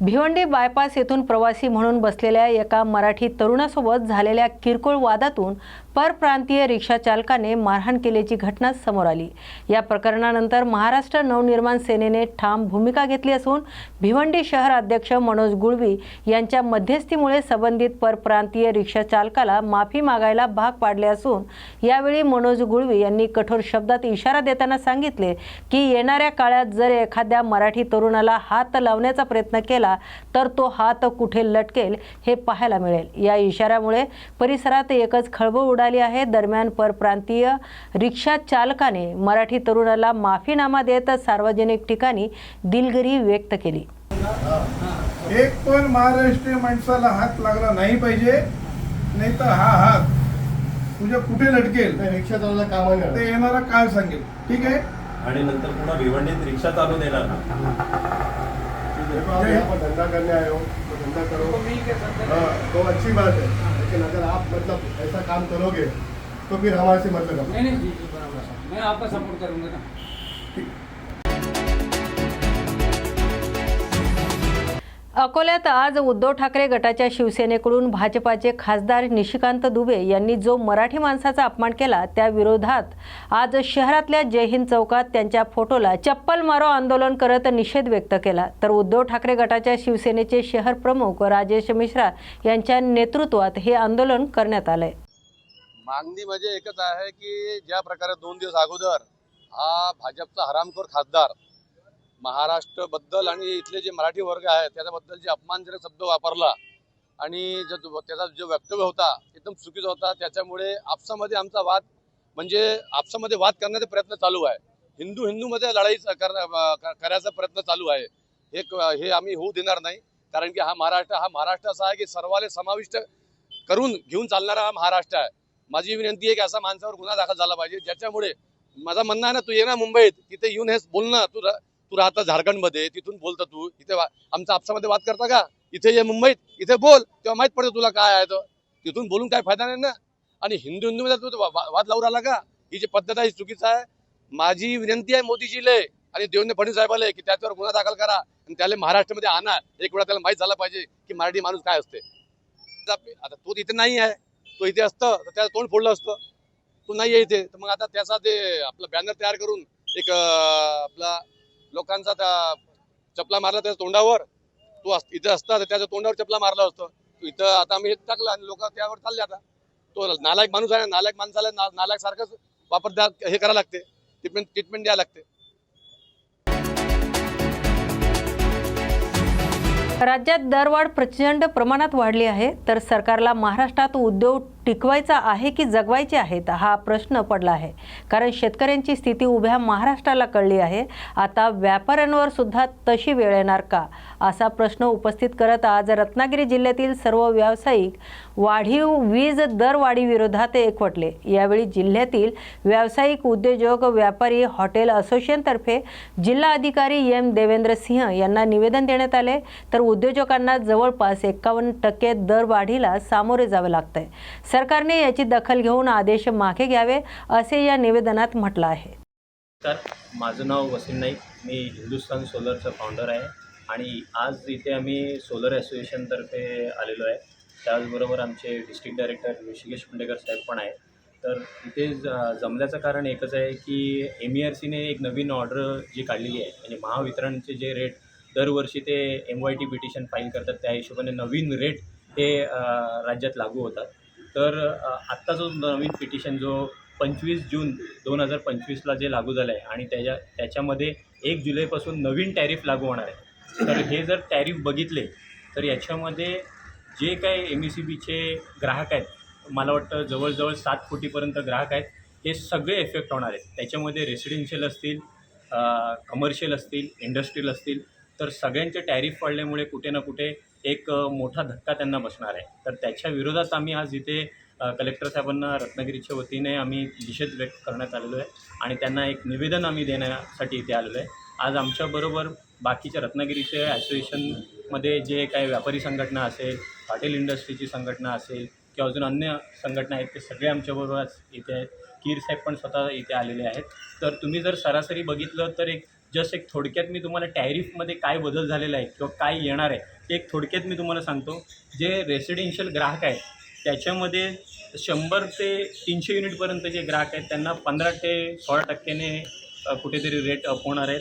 Bhiwandi bypass येथून प्रवासी म्हणून बसलेल्या एका मराठी तरुणासोबत झालेल्या किरकोळ वादातून परप्रांतीय रिक्षा चालकाने मारहाण केल्याची घटना समोर आली. या प्रकरणानंतर महाराष्ट्र नवनिर्माण सेनेने ठाम भूमिका घेतली असून भिवंडी शहर अध्यक्ष मनोज गुळवी यांच्या मध्यस्थीमुळे संबंधित परप्रांतीय रिक्षा चालकाला माफी मागायला भाग पाडले असून यावेळी मनोज गुळवी यांनी कठोर शब्दात इशारा देताना सांगितले की येणाऱ्या काळात जर एखाद्या मराठी तरुणाला हात लावण्याचा प्रयत्न केला तर तो हात कुठे लटकेल हे पाहायला मिळेल. या इशाऱ्यामुळे परिसरात एकच खळबळ उडाली आहे. दरम्यान परप्रांतीय रिक्षा चालकाने मराठी तरुणाला माफीनामा देत सार्वजनिक ठिकाणी दिलगिरी व्यक्त केली. एक पण महाराष्ट्रीय माणसाला हात लागला नाही पाहिजे नाही तर हा हात तुझ्या कुठे लटकेल? नाही, रिक्षा चालवला कामा ते येणारा काळ सांगेल. ठीक आहे? आणि नंतर पुन्हा भिवंडीत रिक्षा चालू देणार ना. देखो आप यहाँ पर धंधा करने आए हो तो धंधा करो हाँ, तो अच्छी बात है. लेकिन अगर आप मतलब ऐसा काम करोगे तो फिर हमारे से मतलब नहीं नहीं जी जी बराबर मैं आपका सपोर्ट करूंगा ना। अकोल्यात आज उद्धव ठाकरे गटाच्या शिवसेनेकडून भाजपाचे खासदार निशिकांत दुबे यांनी जो मराठी माणसाचा अपमान केला त्या विरोधात आज शहरातल्या जय हिंद चौकात त्यांच्या फोटोला चप्पल मारो आंदोलन करत निषेध व्यक्त केला. तर उद्धव ठाकरे गटाच्या शिवसेनेचे शहर प्रमुख राजेश मिश्रा यांच्या नेतृत्वात हे आंदोलन करण्यात आलंय. मागणी म्हणजे एकच आहे की ज्या प्रकारे दोन दिवस अगोदर हा भाजपचा हरामखोर खासदार महाराष्ट्रबद्दल आणि इथले जे मराठी वर्ग आहे त्याच्याबद्दल जे अपमानजनक शब्द वापरला आणि जो त्याचा जो वक्तव्य होता एकदम चुकीचा होता. त्याच्यामुळे आपसामध्ये आमचा वाद म्हणजे आपसामध्ये वाद करण्याचा प्रयत्न चालू आहे. हिंदू हिंदूमध्ये लढाई करायचा प्रयत्न चालू आहे. हे क- हे आम्ही होऊ देणार नाही कारण की हा महाराष्ट्र हा महाराष्ट्र असा आहे की सर्वाले समाविष्ट करून घेऊन चालणारा हा महाराष्ट्र आहे. माझी विनंती आहे की असा माणसावर गुन्हा दाखल झाला पाहिजे ज्याच्यामुळे माझा म्हणणं आहे ना तू ये ना मुंबईत तिथे येऊन हेच बोलणं तू तू राहता झारखंडमध्ये तिथून बोलता तू. इथे आमचा आपसामध्ये वाद करता का? इथे ये मुंबईत इथे बोल तेव्हा माहीत पडतं तुला काय आहे तो. तिथून बोलून काय फायदा नाही ना? आणि हिंदू हिंदू मध्ये तू वाद लावून राहिला का? ही जी पद्धत आहे ही चुकीचं आहे. माझी विनंती आहे मोदीजीले आणि देवेंद्र फडणवीस साहेबाले की त्याच्यावर गुन्हा दाखल करा आणि त्याला महाराष्ट्रामध्ये आणा. एक वेळा त्याला माहीत झाला पाहिजे की मराठी माणूस काय असते. आता तो तिथे नाही आहे. तो इथे असतं तर त्याचं तोंड फोडलं असतं. तो नाही आहे इथे. तर मग आता त्याचा ते आपलं बॅनर तयार करून एक आपला लोकांचा त्या चपला मारला त्याच्या तोंडावर. तो इथं इथे असता तर त्याच्या तोंडावर चपला मारला असतो. इथं आता आम्ही टाकलं आणि लोक त्यावर चालले आता. तो नालायक माणूस आहे नालायक माणसाला ना- नालायक सारखंच वापर द्या हे करावं लागते. ट्रीटमेंट ट्रीटमेंट द्यावं लागते. राज्यात दरवाढ प्रचंड प्रमाणात वाढली आहे. तर सरकारला महाराष्ट्रात उद्योग टिकवायचा आहे की जगवायचे आहेत हा प्रश्न पडला आहे. कारण शेतकऱ्यांची स्थिती उभ्या महाराष्ट्राला कळली आहे. आता व्यापाऱ्यांवर सुद्धा तशी वेळ येणार का? असा प्रश्न उपस्थित करत आज रत्नागिरी जिल्ह्यातील सर्व व्यावसायिक वाढीव वीज दरवाढीविरोधात एकवटले. यावेळी जिल्ह्यातील व्यावसायिक उद्योजक व्यापारी हॉटेल असोसिएशनतर्फे जिल्हा अधिकारी एम. देवेंद्र सिंह यांना निवेदन देण्यात आले. तर उद्योजकांना जवळपास एकावन्न टक्के दरवाढीला सामोरे जावे लागतंय सरकारने याची दखल घेऊन आदेश मागे घ्यावे असे या निवेदनात म्हटलं आहे. तर माझं नाव वसीम नाईक. मी हिंदुस्तान सोलरचं फाउंडर आहे आणि आज इथे आम्ही सोलर असोसिएशनतर्फे आलेलो आहे. त्याचबरोबर आमचे डिस्ट्रिक्ट डायरेक्टर ऋषिकेश पुंडेकर साहेब पण आहे तर इथे ज जमल्याचं कारण एकच आहे की एम ई आर सीने एक नवीन ऑर्डर जी काढलेली आहे म्हणजे महावितरणचे जे रेट दरवर्षी ते M Y T petition file करतात त्या हिशोबाने नवीन रेट हे राज्यात लागू होतात. तर आत्ता जो नवीन पिटिशन जो पंचवीस जून दोन हजार पंचवीसला जे लागू झालं आहे आणि त्याच्या त्याच्यामध्ये एक जुलैपासून नवीन टॅरिफ लागू होणार आहे. तर हे जर टॅरिफ बघितले तर याच्यामध्ये जे काही एम ई सी बीचे ग्राहक आहेत मला वाटतं जवळजवळ सात कोटीपर्यंत ग्राहक आहेत हे सगळे इफेक्ट होणार आहेत. त्याच्यामध्ये रेसिडेन्शियल असतील कमर्शियल असतील इंडस्ट्रीयल असतील तर सगळ्यांचे टॅरिफ वाढल्यामुळे कुठे ना कुठे एक मोठा धक्का त्यांना बसणार आहे. तर त्याच्या विरोधात आम्ही आज इथे कलेक्टर साहेबांना रत्नागिरीच्या वतीने आम्ही निषेध व्यक्त करण्यात आलेलो आहे आणि त्यांना एक निवेदन आम्ही देण्यासाठी इथे आलेलो आहे. आज आमच्याबरोबर बाकीच्या रत्नागिरीचे असोसिएशनमध्ये जे काही व्यापारी संघटना असेल हॉटेल इंडस्ट्रीची संघटना असेल किंवा अजून अन्य संघटना आहेत ते सगळे आमच्याबरोबर इथे आहेत. कीर साहेब पण स्वतः इथे आलेले आहेत. तर तुम्ही जर सरासरी बघितलं तर एक जस्ट एक थोडक्यात मी तुम्हाला टॅरिफमध्ये काय बदल झालेला आहे किंवा काय येणार आहे ते एक थोडक्यात मी तुम्हाला सांगतो जे रेसिडेन्शियल ग्राहक आहेत त्याच्यामध्ये शंभर ते तीनशे युनिटपर्यंत जे ग्राहक आहेत त्यांना पंधरा ते सोळा टक्क्याने कुठेतरी रेट अप होणार आहेत.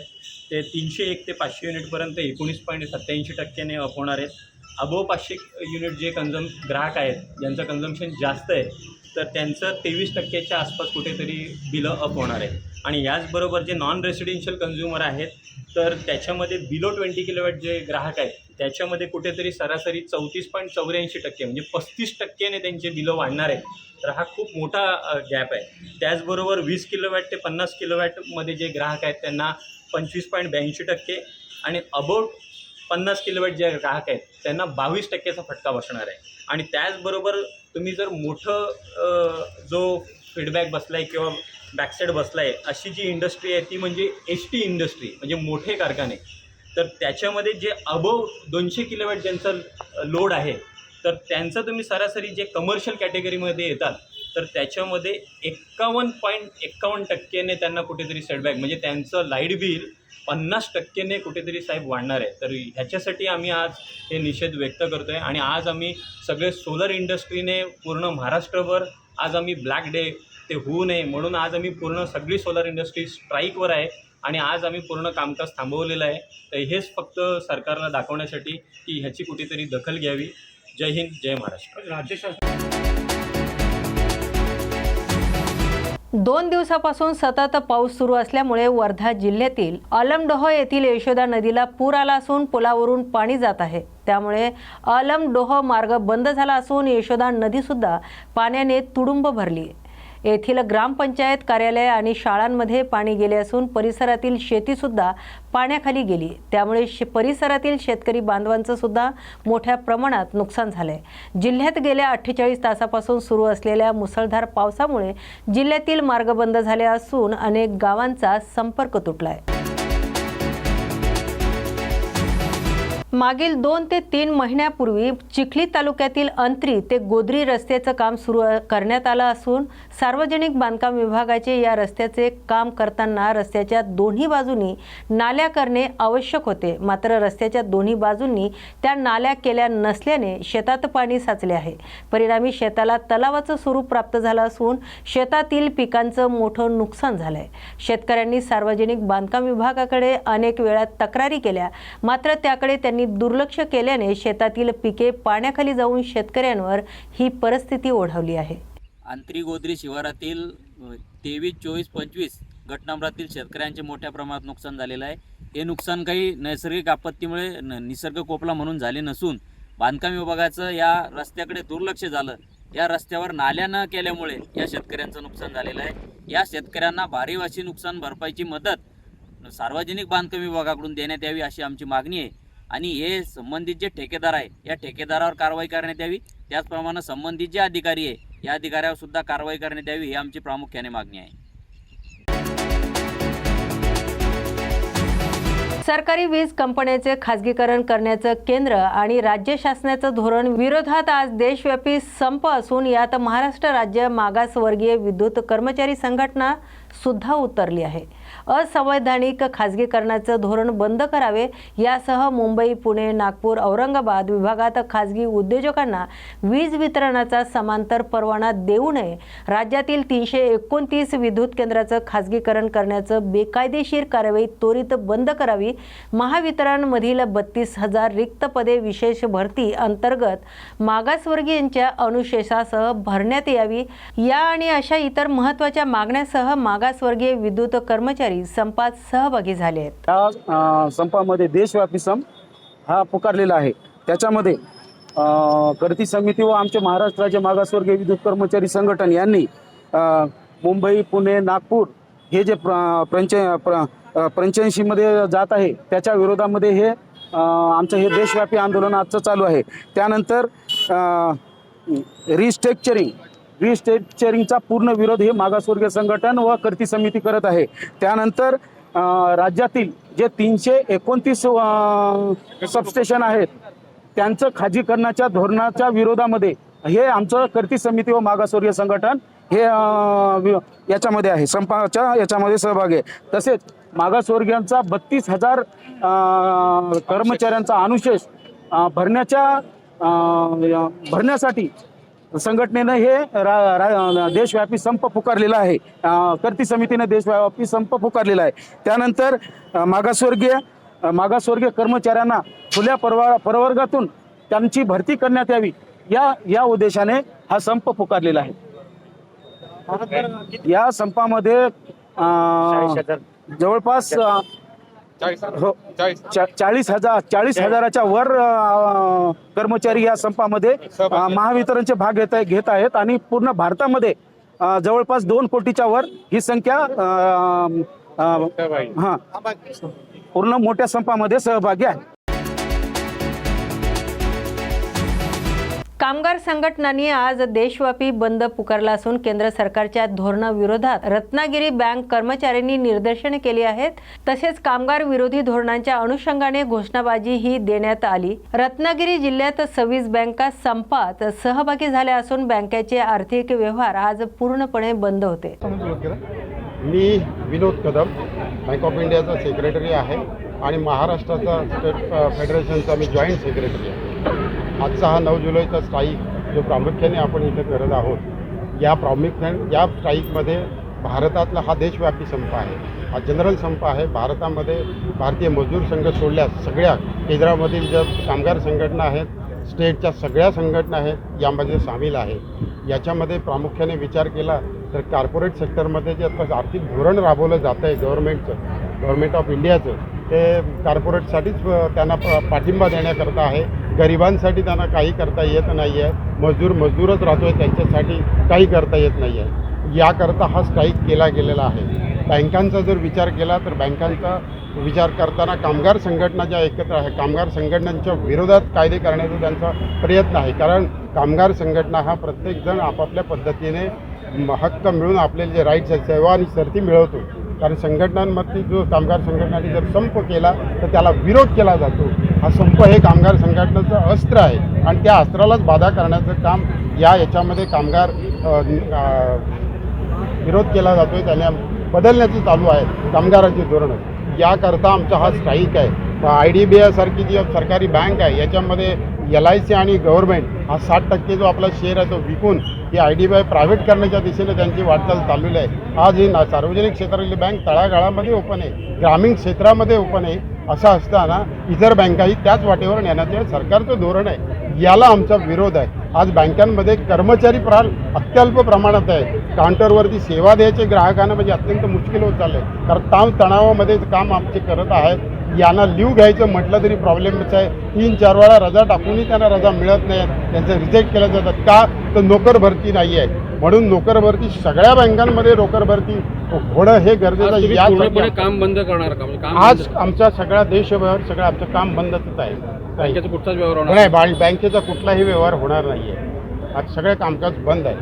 ते तीनशे एक ते पाचशे युनिटपर्यंत एकोणीस पॉईंट सत्त्याऐंशी टक्क्याने अप होणार आहेत. अबोव पाचशे युनिट जे कन्झम ग्राहक आहेत ज्यांचं कन्झम्शन जास्त आहे तर त्यांचं तेवीस टक्क्याच्या आसपास कुठेतरी बिलं अप होणार आहे. आणि याचबरोबर जे नॉन रेसिडेन्शियल कन्झ्युमर आहेत तर त्याच्यामध्ये बिलो ट्वेंटी किलोवॅट जे ग्राहक आहेत त्याच्यामध्ये कुठेतरी सरासरी चौतीस पॉईंट चौऱ्याऐंशी टक्के म्हणजे पस्तीस टक्क्याने त्यांचे बिलं वाढणार आहे. तर हा खूप मोठा गॅप आहे. त्याचबरोबर वीस किलोवॅट ते पन्नास किलोवॅटमध्ये जे ग्राहक आहेत त्यांना पंचवीस पॉईंट ब्याऐंशी टक्के आणि अबाउट पन्नास किलोवॅट जे ग्राहक आहेत त्यांना बावीस टक्क्याचा फटका बसणार आहे. आणि त्याचबरोबर तुम्ही जर मोठं जो फीडबॅक बसला आहे किंवा बॅकसाईड बसला आहे अशी जी इंडस्ट्री आहे ती म्हणजे एस टी इंडस्ट्री म्हणजे मोठे कारखाने. तर त्याच्यामध्ये जे अबोव दोनशे किलोवॅट ज्यांचं लोड आहे तर त्यांचं तुम्ही सरासरी जे कमर्शियल कॅटेगरीमध्ये येतात तर त्याच्यामध्ये एक्कावन्न पॉईंट एक्कावन्न टक्क्याने त्यांना कुठेतरी सेटबॅक म्हणजे त्यांचं लाइट बिल पन्नास टक्क्याने कुठेतरी साहेब वाढणार आहे. तर ह्याच्यासाठी आम्ही आज हे निषेध व्यक्त करतो आहे आणि आज आम्ही सगळे सोलर इंडस्ट्रीने पूर्ण महाराष्ट्रभर आज आम्ही ब्लॅक डे ते होऊ नये म्हणून आज आम्ही पूर्ण सगळी सोलर इंडस्ट्री स्ट्राईकवर आहे. आणि आज आम्ही पूर्ण कामकाज थांबवलेलं आहे. तर हेच फक्त सरकारला दाखवण्यासाठी की ह्याची कुठेतरी दखल घ्यावी. जय हिंद जय महाराष्ट्र. राज्य शासन दोन दिवसापासून सतत पाऊस सुरू असल्यामुळे वर्धा जिल्ह्यातील अलमडोह येथील यशोदा नदीला पूर आला असून पुलावरून पाणी जात आहे. त्यामुळे अलमडोह मार्ग बंद झाला असून यशोदा नदीसुद्धा पाण्याने तुडुंब भरली. येथील ग्रामपंचायत कार्यालय आणि शाळांमध्ये पाणी गेले असून परिसरातील शेतीसुद्धा पाण्याखाली गेली. त्यामुळे शे परिसरातील शेतकरी बांधवांचं सुद्धा मोठ्या प्रमाणात नुकसान झालंय. जिल्ह्यात गेल्या अठ्ठेचाळीस तासापासून सुरू असलेल्या मुसळधार पावसामुळे जिल्ह्यातील मार्ग बंद झाले असून अनेक गावांचा संपर्क तुटलाय. मागील दोन ते तीन महिन्यापूर्वी चिखली तालुक्यातील अंत्री ते गोद्री रस्त्याचं काम सुरू करण्यात आलं असून सार्वजनिक बांधकाम विभागाचे या रस्त्याचे काम करताना रस्त्याच्या दोन्ही बाजूनी नाल्या करणे आवश्यक होते. मात्र रस्त्याच्या दोन्ही बाजूंनी त्या नाल्या केल्या नसल्याने शेतात पाणी साचले आहे. परिणामी शेताला तलावाचं स्वरूप प्राप्त झालं असून शेतातील पिकांचं मोठं नुकसान झालं आहे शेतकऱ्यांनी सार्वजनिक बांधकाम विभागाकडे अनेक वेळा तक्रारी केल्या. मात्र त्याकडे त्यांनी दुर्लक्ष केल्याने शेतातील पिके पाण्याखाली जाऊन शेतकऱ्यांवर ही परिस्थिती ओढवली आहे. अंतरिगोद्री शिवारातील तेवीस चोवीस पंचवीस गटनामरातील शेतकऱ्यांचे मोठ्या प्रमाणात नुकसान झालेलं आहे. हे नुकसान काही नैसर्गिक आपत्तीमुळे न निसर्ग कोपला म्हणून झाले नसून बांधकाम विभागाचं या रस्त्याकडे दुर्लक्ष झालं. या रस्त्यावर नाल्या न केल्यामुळे या शेतकऱ्यांचं नुकसान झालेलं आहे. या शेतकऱ्यांना भारी वाशी नुकसान भरपाईची मदत सार्वजनिक बांधकाम विभागाकडून देण्यात यावी अशी आमची मागणी आहे. आणि हे संबंधित जे ठेकेदार आहे या ठेकेदारावर कारवाई करण्यात यावी. त्याचप्रमाणे संबंधित जे अधिकारी आहे या अधिकाऱ्यावर सुद्धा कारवाई करण्यात यावी ही आमची प्रामुख्याने मागणी आहे. सरकारी वीज कंपन्याचे खासगीकरण करण्याचं केंद्र आणि राज्य शासनाचं धोरण विरोधात आज देशव्यापी संप असून यात महाराष्ट्र राज्य मागासवर्गीय विद्युत कर्मचारी संघटना सुद्धा उतरली आहे. असंवैधानिक खाजगीकरणाचं धोरण बंद करावे यासह मुंबई पुणे नागपूर औरंगाबाद विभागात खाजगी उद्योजकांना वीज वितरणाचा समांतर परवाना देऊ नये. राज्यातील तीनशे एकोणतीस विद्युत केंद्राचं खासगीकरण करण्याचं बेकायदेशीर कारवाई त्वरित बंद करावी. महावितरणमधील बत्तीस हजार रिक्त पदे विशेष भरती अंतर्गत मागासवर्गीयांच्या अनुशेषासह भरण्यात यावी. या आणि अशा इतर महत्त्वाच्या मागण्यासह मागासवर्गीय विद्युत कर्मचारी संपात सहभागी झाले आहेत. या संपामध्ये देशव्यापी संप हा पुकारलेला आहे. त्याच्यामध्ये गर्दी समिती व आमचे महाराष्ट्र राज्य मागासवर्गीय विद्युत कर्मचारी संघटन यांनी मुंबई पुणे नागपूर हे जे प्रंच प्र पंच्याऐंशीमध्ये जात आहे त्याच्या विरोधामध्ये हे आमचं हे देशव्यापी आंदोलन आजचं चालू आहे. त्यानंतर रिस्ट्रक्चरिंग रिस्ट्रक्चरिंगचा पूर्ण विरोध हे मागासवर्गीय संघटन व कर्ती समिती करत आहे. त्यानंतर राज्यातील जे तीनशे एकोणतीस सबस्टेशन आहेत त्यांचं खाजीकरणाच्या धोरणाच्या विरोधामध्ये हे आमचं कर्ती समिती व मागासवर्गीय संघटन हे वि- याच्यामध्ये आहे संपाच्या याच्यामध्ये सहभाग आहे. तसेच मागासवर्गीयांचा बत्तीस हजार कर्मचाऱ्यांचा अनुशेष भरण्याच्या भरण्यासाठी संघटनेनं हे देशव्यापी संप पुकारलेला आहे. कर्ती समितीने देशव्यापी संप पुकारलेला आहे. त्यानंतर मागासवर्गीय मागासवर्गीय कर्मचाऱ्यांना खुल्या परवा प्रवर्गातून त्यांची भरती करण्यात यावी. या या उद्देशाने हा संप पुकारलेला आहे. या संपामध्ये अं, जवळपास हो. चाळीस. हजार चाळीस हजाराच्या वर कर्मचारी या संपामध्ये महावितरणचे भाग घेत घेत आहेत आणि पूर्ण भारतामध्ये जवळपास दोन कोटीच्या वर ही संख्या हा पूर्ण मोठ्या संपामध्ये सहभागी आहे. कामगार संघटनांनी आज देशव्यापी बंद पुकारला असून केंद्र सरकारच्या धोरणाविरोधात रत्नागिरी बँक कर्मचाऱ्यांनी निदर्शने केली आहेत. तसेच कामगार विरोधी धोरणांच्या अनुषंगाने घोषणाबाजी ही देण्यात आली. रत्नागिरी जिल्ह्यात सव्वीस बँका संपात सहभागी झाल्या असून बँकेचे आर्थिक व्यवहार आज पूर्णपणे बंद होते. मी विनोद कदम बँक ऑफ इंडियाचा सेक्रेटरी आहे आणि महाराष्ट्राचा स्टेट फेडरेशनचा मी जॉईंट सेक्रेटरी आहे. आजचा हा नऊ जुलैचा स्ट्राईक जो प्रामुख्याने आपण इथे करत आहोत या प्रामुख्याने या स्ट्राईकमध्ये भारतातला हा देशव्यापी संप आहे. हा जनरल संप आहे. भारतामध्ये भारतीय मजदूर संघ सोडल्यास सगळ्या केंद्रामधील ज्या कामगार संघटना आहेत स्टेटच्या सगळ्या संघटना आहेत यामध्ये सामील आहे याच्यामध्ये प्रामुख्याने विचार केला तर कॉर्पोरेट सेक्टरमध्ये जे आता आर्थिक धोरण राबवलं जातं आहे गव्हर्नमेंटचं गव्हर्नमेंट ऑफ इंडियाचं ते कार्पोरेटसाठीच त्यांना प- पाठिंबा देण्याकरता आहे. गरिबांसाठी त्यांना काही करता येत नाही आहे मजदूर मजदूरच राहतो आहे त्यांच्यासाठी काही करता येत नाही आहे याकरता हा स्ट्राईक केला गेलेला आहे. बँकांचा जर विचार केला तर बँकांचा विचार करताना कामगार संघटना ज्या एकत्र आहे कामगार संघटनांच्या विरोधात कायदे करण्याचा त्यांचा प्रयत्न आहे. कारण कामगार संघटना हा प्रत्येकजण आपापल्या पद्धतीने हक्क मिळून आपले जे राईट्स आहेत सेवा आणि शर्ती मिळवतो. कारण संघटनांमध्ये जो कामगार संघटनांनी जर संप केला तर त्याला विरोध केला जातो. हा संप हे कामगार संघटनेचं अस्त्र आहे. आणि त्या अस्त्रालाच बाधा करण्याचं काम या याच्यामध्ये कामगार विरोध केला जातोय. त्याने बदलण्याचं चालू आहे. कामगारांची धोरणं. याकरता आमचा हा स्ट्राईक आहे. आय डी बी आयसारखी जी सरकारी बँक आहे याच्यामध्ये एल आय सी आणि गव्हर्मेंट हा साठ टक्के जो आपला शेअर आहे तो विकून ही I D B I private करण्याच्या दिशेने त्यांची वाटचाल चाललेली आहे. आज ही ना सार्वजनिक क्षेत्रातली बँक तळागाळामध्ये ओपन आहे ग्रामीण क्षेत्रामध्ये ओपन आहे असं असताना इतर बँकाही त्याच वाटेवर नेण्याचे सरकारचं धोरण आहे याला आमचा विरोध आहे. आज बँकांमध्ये कर्मचारी प्रहार अत्यल्प प्रमाणात आहे. काउंटरवरती सेवा द्यायचे ग्राहकांना म्हणजे अत्यंत मुश्किल होत चाललं आहे कारण ताण तणावामध्ये काम आमचे करत आहेत. यांना लिव्ह घ्यायचं म्हटलं तरी प्रॉब्लेमच आहे. तीन चार वेळा रजा टाकूनही त्यांना रजा मिळत नाही. त्यांचं रिजेक्ट केलं जातात का? तर नोकर भरती नाही आहे. म्हणून नोकर भरती सगळ्या बँकांमध्ये नोकर भरती होणं हे गरजेचं काम बंद करणार का? म्हणजे आज बंद- आमचा सगळा देशव्यवहार सगळं आमचं काम बंदच आहे. बँकेचा कुठचाच व्यवहार नाही बँकेचा कुठलाही व्यवहार होणार नाही आहे आज सगळं कामकाज बंद आहे.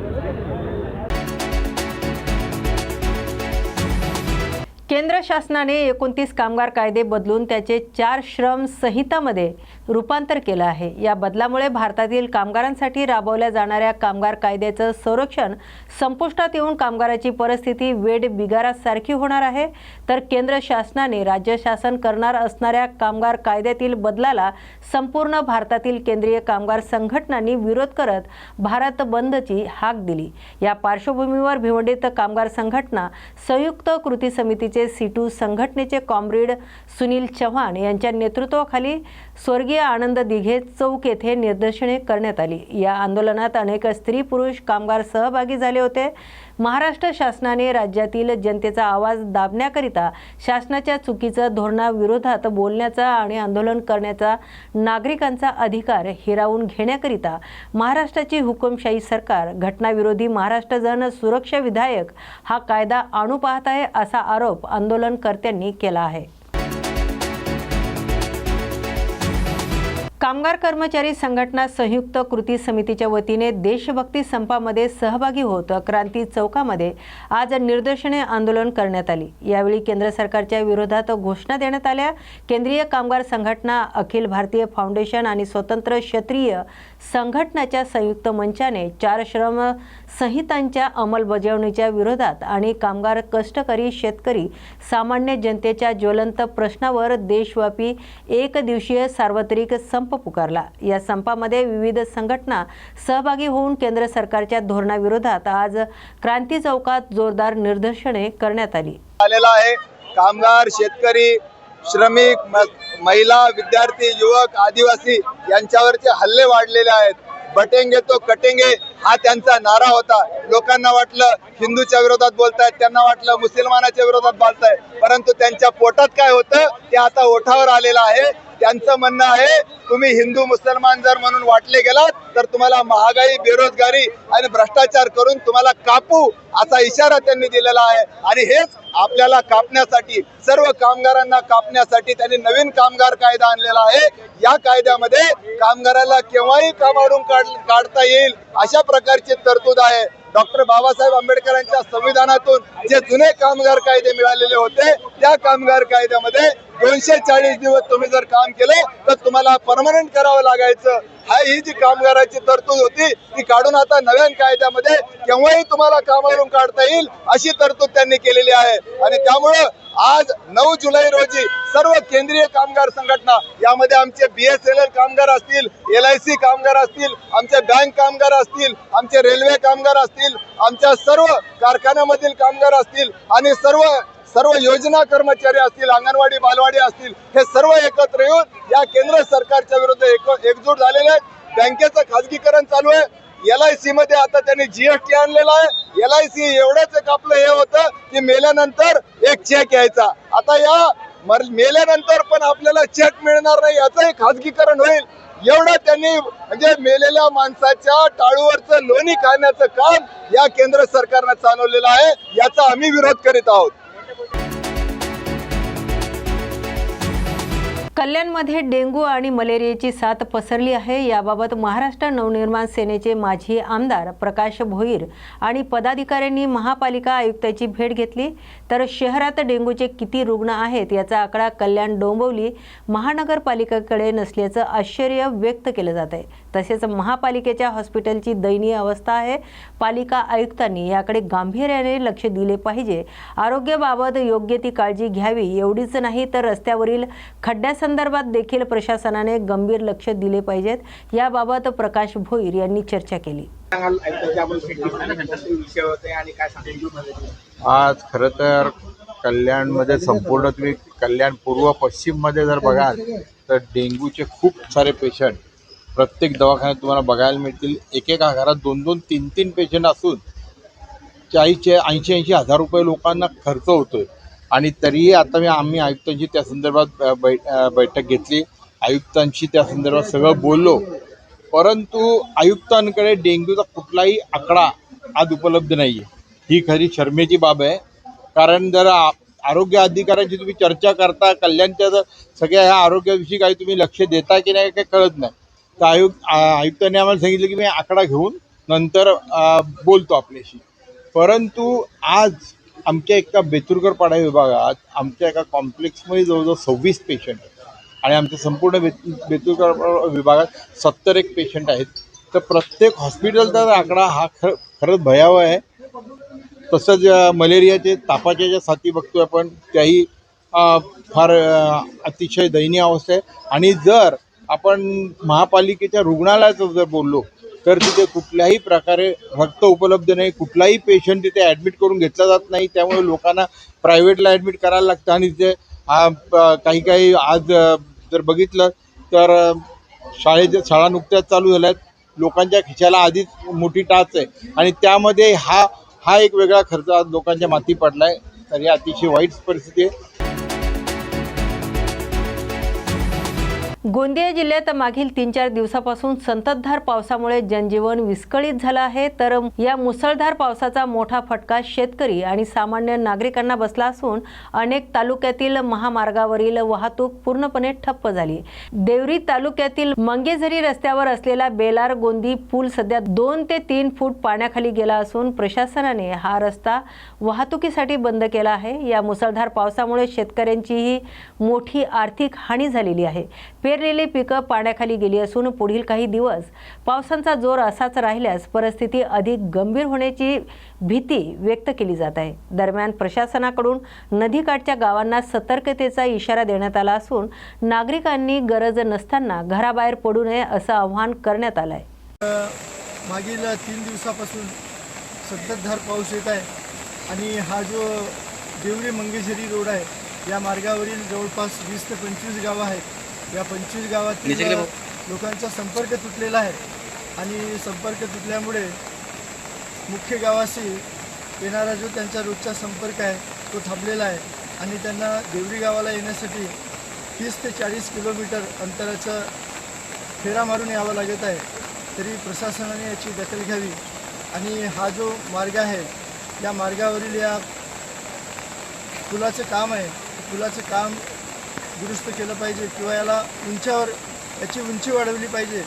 केंद्र शासनाने एकोणतीस कामगार कायदे बदलून त्याचे चार श्रम संहितामध्ये रूपांतर केलं आहे. या बदलामुळे भारतातील कामगारांसाठी राबवल्या जाणाऱ्या कामगार कायद्याचं संरक्षण संपुष्टात येऊन कामगाराची परिस्थिती वेड बिगारासारखी होणार आहे. तर केंद्र शासनाने राज्य शासन करणार असणाऱ्या कामगार कायद्यातील बदलाला संपूर्ण भारतातील केंद्रीय कामगार संघटनांनी विरोध करत भारत बंदची हाक दिली. या पार्श्वभूमीवर भिवंडीत कामगार संघटना संयुक्त कृती समितीचे सीटू संघटनेचे कॉम्रेड सुनील चव्हाण यांच्या नेतृत्वाखाली स्वर्गीय आनंद दिघे चौक येथे निदर्शने करण्यात आली. या आंदोलनात अनेक स्त्री पुरुष कामगार सहभागी झाले होते. महाराष्ट्र शासनाने राज्यातील जनतेचा आवाज दाबण्याकरिता शासनाच्या चुकीचं धोरणाविरोधात बोलण्याचा आणि आंदोलन करण्याचा नागरिकांचा अधिकार हिरावून घेण्याकरिता महाराष्ट्राची हुकुमशाही सरकार घटनाविरोधी महाराष्ट्र जन सुरक्षा विधायक हा कायदा आणू पाहत आहे असा आरोप आंदोलनकर्त्यांनी केला आहे. कामगार कर्मचारी संघटना संयुक्त कृती समितीच्या वतीने देशभक्ती संपामध्ये सहभागी होत क्रांती चौकामध्ये आज निदर्शने आंदोलन करण्यात आली. यावेळी केंद्र सरकारच्या विरोधात घोषणा देण्यात आल्या. केंद्रीय कामगार संघटना अखिल भारतीय फाउंडेशन आणि स्वतंत्र क्षत्रिय संघटनाच्या संयुक्त मंचाने चार श्रम संहितांच्या अंमलबजावणीच्या विरोधात आणि कामगार कष्टकरी शेतकरी सामान्य जनतेच्या ज्वलंत प्रश्नावर देशव्यापी एक दिवसीय सार्वत्रिक संप पुकारला. या संपामध्ये विविध संघटना सहभागी होऊन केंद्र सरकारच्या धोरणाविरोधात आज क्रांती चौकात जोरदार निदर्शने करण्यात आली. आलेला आहे. कामगार शेतकरी श्रमिक महिला विद्यार्थी युवक आदिवासी यांच्यावरचे हल्ले वाढलेले आहेत. बटेंगे तो कटेंगे. हा त्यांचा नारा होता. लोकांना वाटलं हिंदूच्या विरोधात बोलतायत त्यांना वाटलं मुसलमानाच्या विरोधात बोलताय परंतु त्यांच्या पोटात काय होतं ते आता ओठावर आलेलं आहे. त्यांचं म्हणणं आहे तुम्ही हिंदू मुसलमान जर म्हणून वाटले गेलात तर तुम्हाला महागाई बेरोजगारी आणि भ्रष्टाचार करून तुम्हाला कापू असा इशारा त्यांनी दिलेला आहे. आणि हेच आपल्याला कापण्यासाठी सर्व कामगारांना कापण्यासाठी त्यांनी नवीन कामगार कायदा आणलेला आहे. या कायद्यामध्ये कामगाराला केव्हाही कामावरून काढ काढता येईल अशा प्रकारची तरतूद आहे. डॉक्टर बाबासाहेब आंबेडकरांच्या संविधानातून जे जुने कामगार कायदे मिळालेले होते त्या कामगार कायद्यामध्ये दोनशे चाळीस दिवस तुम्ही जर काम केलं तर तुम्हाला परमनंट करावं लागायचं. हा ही जी कामगाराची तरतूद होती ती काढून आता नव्या कायद्यामध्ये केव्हाही तुम्हाला कामावरून काढता येईल अशी तरतूद त्यांनी केलेली आहे. आणि त्यामुळं आज नऊ जुलै रोजी सर्व केंद्रीय कामगार संघटना यामध्ये आमचे बी एस एल एल कामगार असतील एल आय सी कामगार असतील आमचे बँक कामगार असतील आमचे रेल्वे कामगार असतील आमच्या सर्व कारखान्यामधील कामगार असतील आणि सर्व सर्व योजना कर्मचारी असतील अंगणवाडी बालवाडी असतील हे सर्व एकत्र येऊन या केंद्र सरकारच्या विरुद्ध एक एकजूट झालेले आहेत. बँकेचं खाजगीकरण चालू आहे. एल आय सी मध्ये आता त्यांनी जीएसटी आणलेला आहे. एल आय सी एवढंच एक आपलं हे होतं की मेल्यानंतर एक चेक यायचा. आता या मर- मेल्यानंतर पण आपल्याला चेक मिळणार नाही याचंही खाजगीकरण होईल. एवढं त्यांनी म्हणजे मेलेल्या माणसाच्या टाळूवरचं लोणी खाण्याचं काम या केंद्र सरकारनं चालवलेलं आहे. याचा आम्ही विरोध करीत आहोत. कल्याणमध्ये डेंग्यू आणि मलेरियाची साथ पसरली आहे. याबाबत महाराष्ट्र नवनिर्माण सेनेचे माजी आमदार प्रकाश भोईर आणि पदाधिकाऱ्यांनी महापालिका आयुक्ताची भेट घेतली. तर शहरात डेंग्यूचे किती रुग्ण आहेत याचा आकडा कल्याण डोंबवली महानगरपालिकेकडे नसल्याचं आश्चर्य व्यक्त केलं जात आहे. तसेच महापालिकेच्या हॉस्पिटलची दयनीय अवस्था आहे. पालिका आयुक्तांनी याकडे गांभीर्याने लक्ष दिले पाहिजे. आरोग्याबाबत योग्य ती काळजी घ्यावी एवढीच नाही तर रस्त्यावरील खड्ड्यासंदर्भात देखील प्रशासनाने गंभीर लक्ष दिले पाहिजेत. याबाबत प्रकाश भोईर यांनी चर्चा केली. आज खरं तर कल्याणमध्ये संपूर्ण तुम्ही कल्याण पूर्व पश्चिममध्ये जर बघाल तर डेंग्यूचे खूप सारे पेशंट प्रत्येक दवाखान्यात तुम्हाला बघायला मिळतील. एकेका घरात दोन दोन तीन तीन पेशंट असून चाळीसचे ऐंशी ऐंशी हजार रुपये लोकांना खर्च होतो आहे आणि तरीही आता मी आम्ही आयुक्तांशी त्या संदर्भात बै बैठक घेतली. आयुक्तांशी त्या संदर्भात सगळं बोललो. परंतु आयुक्तांकडे डेंग्यूचा कुठलाही आकडा आज उपलब्ध नाही आहे ही खरी शर्मेची बाब आहे. कारण जर आरोग्य अधिकाऱ्यांची तुम्ही चर्चा करता कल्याणच्या जर सगळ्या ह्या आरोग्याविषयी काही तुम्ही लक्ष देता की नाही काही कळत नाही. तर आयुक्त आयुक्तांनी आम्हाला सांगितलं की मी आकडा घेऊन नंतर बोलतो आपल्याशी. परंतु आज आमच्या एका बेतुरकर पाडा विभागात आमच्या एका कॉम्प्लेक्समध्ये जवळजवळ सव्वीस पेशंट आहेत. आणि आमच्या संपूर्ण बेत बेतुरकर विभागात सत्तर एक पेशंट आहेत. तर प्रत्येक हॉस्पिटलचा आकडा हा खर खरंच भयावह आहे. तसंच मलेरियाचे तापाच्या ज्या साथी बघतोय आपण त्याही फार अतिशय दयनीय अवस्था आहे. आणि जर आपण महापालिकेच्या रुग्णालयाचं जर बोललो तर तिथे कुठल्याही प्रकारे रक्त उपलब्ध नाही कुठलाही पेशंट तिथे ॲडमिट करून घेतला जात नाही. त्यामुळे लोकांना प्रायव्हेटला ॲडमिट करायला लागतं. आणि तिथे काही काही आज जर बघितलं तर शाळेच्या शाळा नुकत्याच चालू झाल्या आहेत लोकांच्या खिशाला आधीच मोठी टाच आहे. आणि त्यामध्ये हा हा एक वेगळा खर्च आज लोकांच्या माती पडला आहे तर ही अतिशय वाईट परिस्थिती आहे. गोंदिया जिल्ह्यात मागील तीन चार दिवसापासून संततधार पावसामुळे जनजीवन विस्कळीत झालं आहे. तर या मुसळधार पावसाचा मोठा फटका शेतकरी आणि सामान्य नागरिकांना बसला असून अनेक तालुक्यातील महामार्गावरील वाहतूक पूर्णपणे ठप्प झाली. देवरी तालुक्यातील मंगेझरी रस्त्यावर असलेला बेलार गोंदी पूल सध्या दोन ते तीन फूट पाण्याखाली गेला असून प्रशासनाने हा रस्ता वाहतुकीसाठी बंद केला आहे. या मुसळधार पावसामुळे शेतकऱ्यांचीही मोठी आर्थिक हानी झालेली आहे. पेरलेली पिकं पाण्याखाली गेली असून पुढील काही दिवस पावसांचा जोर असाच राहिल्यास परिस्थिती अधिक गंभीर होण्याची भीती व्यक्त केली जात आहे. दरम्यान प्रशासनाकडून नदीकाठच्या गावांना सतर्कतेचा इशारा देण्यात आला असून नागरिकांनी गरज नसताना घराबाहेर पडू नये असं आव्हान करण्यात आलं आहे मागील तीन दिवसापासून संततधार पाऊस येत आहे आणि हा जो देवरी मंगेशरी रोड आहे या मार्गावरील जवळपास वीस ते पंचवीस गावं आहेत. या पंचवीस गावातील लोकांचा संपर्क तुटलेला आहे. आणि संपर्क तुटल्यामुळे मुख्य गावाशी येणारा जो त्यांचा रोजचा संपर्क आहे तो थांबलेला आहे. आणि त्यांना देवरी गावाला येण्यासाठी तीस ते चाळीस किलोमीटर अंतराचं फेरा मारून यावं लागत आहे. तरी प्रशासनाने याची दखल घ्यावी. आणि हा जो मार्ग आहे या मार्गावरील या पुलाचं काम आहे पुलाचं काम दुरुस्त केलं पाहिजे किंवा याला उंचावर याची उंची वाढवली पाहिजे.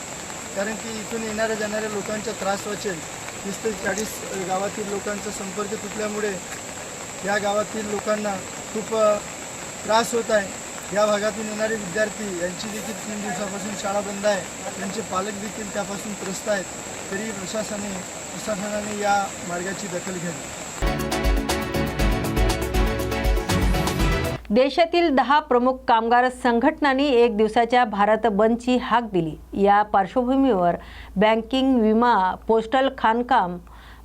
कारण की इथून येणाऱ्या जाणाऱ्या लोकांचा त्रास वाचेल. तीस ते चाळीस गावातील लोकांचा संपर्क तुटल्यामुळे या गावातील लोकांना खूप त्रास होत आहे. या भागातून येणारे विद्यार्थी यांची देखील तीन दिवसापासून शाळा बंद आहे. त्यांचे पालक देखील त्यापासून त्रस्त आहेत. तरी प्रशासनाने प्रशासनाने या मार्गाची दखल घ्यावी. देशातील दहा प्रमुख कामगार संघटनांनी एक दिवसाच्या भारत बंदची हाक दिली. या पार्श्वभूमीवर बँकिंग विमा पोस्टल खाणकाम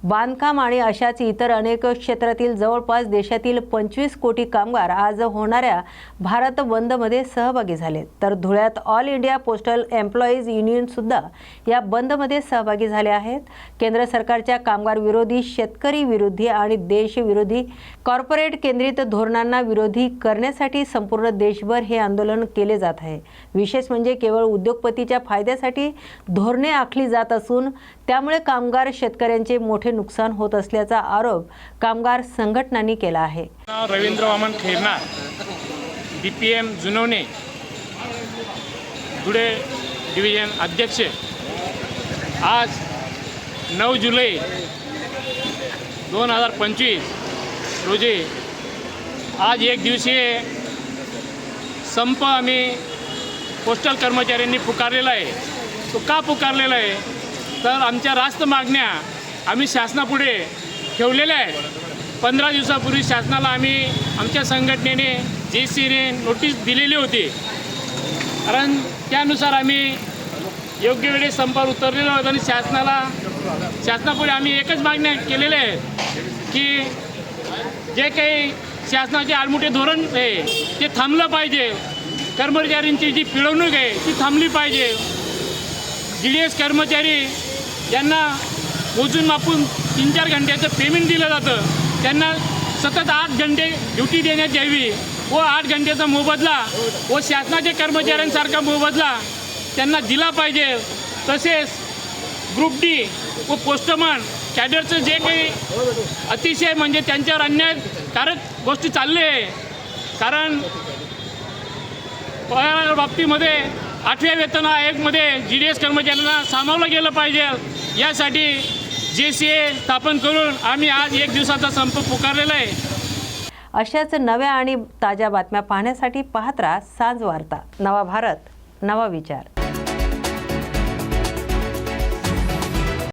बांधकाम आणि अशाच इतर अनेक क्षेत्रातील जवळपास देशातील पंचवीस कोटी कामगार आज होणाऱ्या भारत बंदमध्ये सहभागी झाले. तर धुळ्यात ऑल इंडिया पोस्टल एम्प्लॉईज युनियनसुद्धा या बंदमध्ये सहभागी झाले आहेत. केंद्र सरकारच्या कामगार विरोधी शेतकरी विरोधी आणि देशविरोधी कॉर्पोरेट केंद्रित धोरणांना विरोधी करण्यासाठी संपूर्ण देशभर हे आंदोलन केले जात आहे. विशेष म्हणजे केवळ उद्योगपतीच्या फायद्यासाठी धोरणे आखली जात असून त्यामुळे कामगार शेतकऱ्यांचे मोठे नुकसान होत असल्याचा आरोप कामगार संघटनांनी केला आहे. Ravindra Waman Khairnar D P M Junawane Dhule division अध्यक्ष. आज नऊ जुलै दोन हजार पंचवीस रोजी आज एक दिवसीय संप आम्ही पोस्टल कर्मचाऱ्यांनी पुकारलेला आहे. तो का पुकारलेला आहे? तर आमच्या रास्त मागण्या आम्ही शासनापुढे ठेवलेले आहेत पंधरा दिवसापूर्वी शासनाला आम्ही आमच्या संघटनेने जे सीने नोटीस दिलेली होती. कारण त्यानुसार आम्ही योग्य वेळेस संपावर उतरलेलो आहोत आणि शासनाला शासनापुढे आम्ही एकच मागण्या केलेल्या आहेत की जे काही शासनाचे आडमुठे धोरण आहे ते थांबलं पाहिजे. कर्मचाऱ्यांची जी पिळवणूक आहे ती थांबली पाहिजे. जी डी एस कर्मचारी यांना मोजून मापून तीन चार घंट्याचं पेमेंट दिलं जातं. त्यांना सतत आठ घंटे ड्युटी देण्यात यावी व आठ घंट्याचा मोबदला व शासनाच्या कर्मचाऱ्यांसारखा मोबदला त्यांना दिला पाहिजे. तसेच ग्रुप डी व पोस्टमन कॅडरचं जे काही अतिशय म्हणजे त्यांच्यावर अन्यायकारक गोष्टी चालले आहे. कारण पगार बाबतीमध्ये आठव्या वेतन आयोगमध्ये जी डी एस कर्मचाऱ्यांना सामावलं गेलं पाहिजे. यासाठी जे सी ए स्थापन करून आम्ही आज एक दिवसाचा संप पुकारलेला आहे. अशाच नव्या आणि ताज्या बातम्या पाहण्यासाठी पाहत राहा साज वार्ता. नवा भारत नवा विचार.